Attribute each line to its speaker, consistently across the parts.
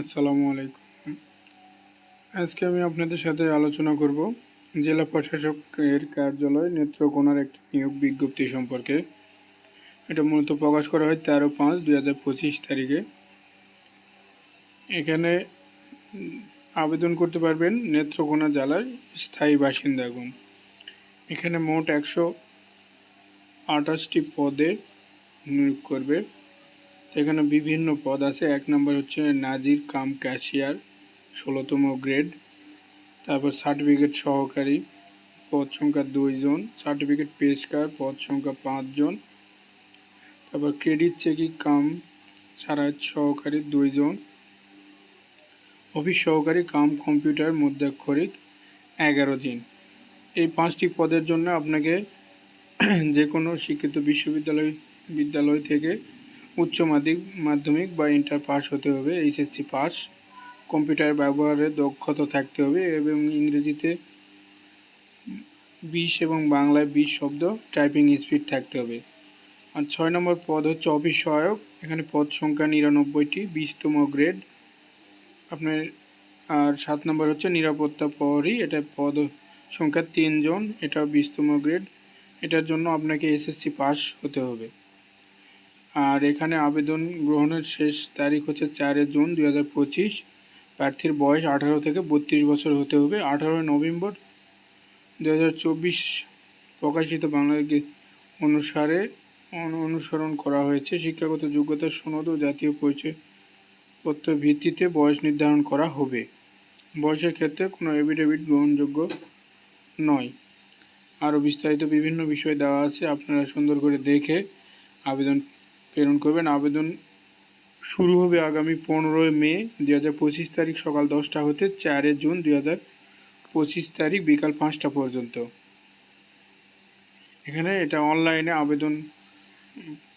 Speaker 1: আসসালামু আলাইকুম। আজকে আমি আপনাদের সাথে আলোচনা করব জেলা প্রশাসকের কার্যালয় নেত্রকোনার একটি নিয়োগ বিজ্ঞপ্তি সম্পর্কে। এটা মূলত প্রকাশ করা হয় তেরো পাঁচ দুই হাজার পঁচিশ তারিখে। এখানে আবেদন করতে পারবেন নেত্রকোনা জেলার স্থায়ী বাসিন্দাগণ। এখানে মোট একশো আঠাশটি পদে নিয়োগ করবে। এখানে বিভিন্ন পদ আছে। এক নম্বর হচ্ছে নাজির কাম ক্যাশিয়ার, ষোলোতম গ্রেড। তারপর সার্টিফিকেট সহকারী, পদ সংখ্যা দুইজন সার্টিফিকেট পেশকার, পদ সংখ্যা পাঁচজন তারপর ক্রেডিট চেকিং কাম সারাজ সহকারী দুইজন অফিস সহকারী কাম কম্পিউটার মধ্যাক্ষরিক এগারো দিন। এই পাঁচটি পদের জন্য আপনাকে যে কোনো শিক্ষিত বিশ্ববিদ্যালয়, বিদ্যালয় থেকে উচ্চ মাধ্যমিক বা ইন্টার পাস হতে হবে এইচএসসি পাস কম্পিউটার ব্যবহারে দক্ষতা থাকতে হবে এবং ইংরেজিতে বিশ এবং বাংলায় বিশ শব্দ টাইপিং স্পিড থাকতে হবে। আর ছয় নম্বর পদ হচ্ছে অফিস সহায়ক। এখানে পদ সংখ্যা নিরানব্বইটি, বিশতম গ্রেড আপনার, আর সাত নম্বর হচ্ছে নিরাপত্তা প্রহরী। এটা পদ সংখ্যা তিনজন এটা বিশতম গ্রেড এটার জন্য আপনাকে এসএসসি পাস হতে হবে। আর এখানে আবেদন গ্রহণের শেষ তারিখ হচ্ছে চারে জুন দুই হাজার পঁচিশ। প্রার্থীর বয়স আঠারো থেকে বত্রিশ বছর হতে হবে। আঠারোই নভেম্বর দু হাজার চব্বিশ প্রকাশিত বাংলাদেশ অনুসারে অনু- অনুসরণ করা হয়েছে। শিক্ষাগত যোগ্যতা, সনদ ও জাতীয় পরিচয় পত্র ভিত্তিতে বয়স নির্ধারণ করা হবে। বয়সের ক্ষেত্রে কোনো এভিডেভিট গ্রহণযোগ্য নয়। আরও বিস্তারিত বিভিন্ন বিষয় দেওয়া আছে, আপনারা সুন্দর করে দেখে আবেদন প্রেরণ করবেন। আবেদন শুরু হবে আগামী পনেরোই মে দুই হাজার পঁচিশ তারিখ সকাল দশটা হতে চারে জুন দুই হাজার পঁচিশ তারিখ বিকাল পাঁচটা পর্যন্ত। এখানে এটা অনলাইনে আবেদন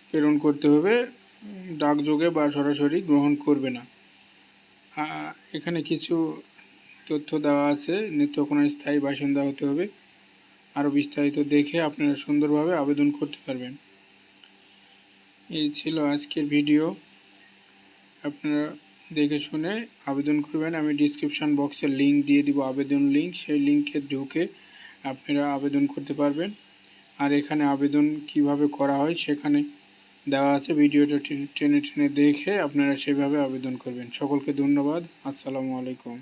Speaker 1: প্রেরণ করতে হবে। ডাকযোগে বা সরাসরি গ্রহণ করবে না। এখানে কিছু তথ্য দেওয়া আছে। নেত্রকোনার স্থায়ী বাসিন্দা হতে হবে। আরও বিস্তারিত দেখে আপনারা সুন্দরভাবে আবেদন করতে পারবেন। এই ছিল আজকের ভিডিও। আপনারা দেখে শুনে আবেদন করবেন। আমি ডিসক্রিপশান বক্সে লিংক দিয়ে দিব আবেদন লিংক সেই লিংকে ঢুকে আপনারা আবেদন করতে পারবেন। আর এখানে আবেদন কীভাবে করা হয় সেখানে দেওয়া আছে। ভিডিওটা টেনে টেনে দেখে আপনারা সেভাবে আবেদন করবেন। সকলকে ধন্যবাদ। আসসালামু আলাইকুম।